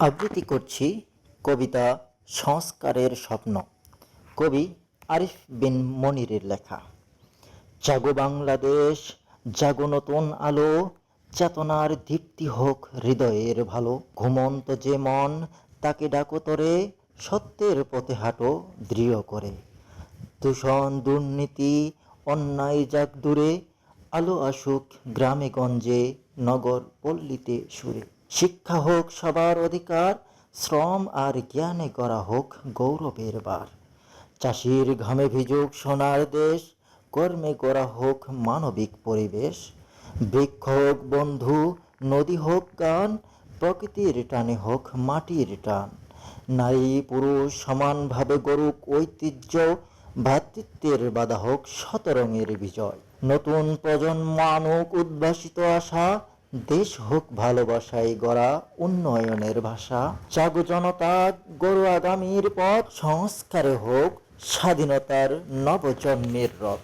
আবৃত্তি করছি কবিতা সংস্কারের স্বপ্ন। কবি আরিফ বিন মনিরের লেখা। জাগো বাংলাদেশ, জাগো নতুন আলো, চেতনার দীপ্তি হোক হৃদয়ের ভালো। ঘুমন্ত যে মন, তাকে ডাকো তরে, সত্যের পথে হাঁটো, দৃঢ় করে। দূষণ, দুর্নীতি, অন্যায় যাক দূরে, আলো আসুক গ্রামে গঞ্জে, নগর পল্লীতে সুরে। শিক্ষা হোক সবার অধিকার, শ্রম আর জ্ঞানে করা হোক গৌরবের বার। চাষির ঘামে ভিজুক সোনার দেশ, কর্মে করা হোক মানবিক পরিবেশ। বৃক্ষ হোক বন্ধু, নদী হোক গান, প্রকৃতির টানে হোক মাটির টান। নারী, পুরুষ সমানভাবে গরুক ঐতিহ্য, ভ্রাতৃত্বের বাধা হোক শতরঙের বিজয়। নতুন প্রজন্ম আনুক উদ্ভাসিত আশা দেশ হোক ভালোবাসায় গড়া উন্নয়নের ভাষা, জাগো জনতা, গরু আগামীর পথ, সংস্কারে হোক স্বাধীনতার নবজন্মের রথ।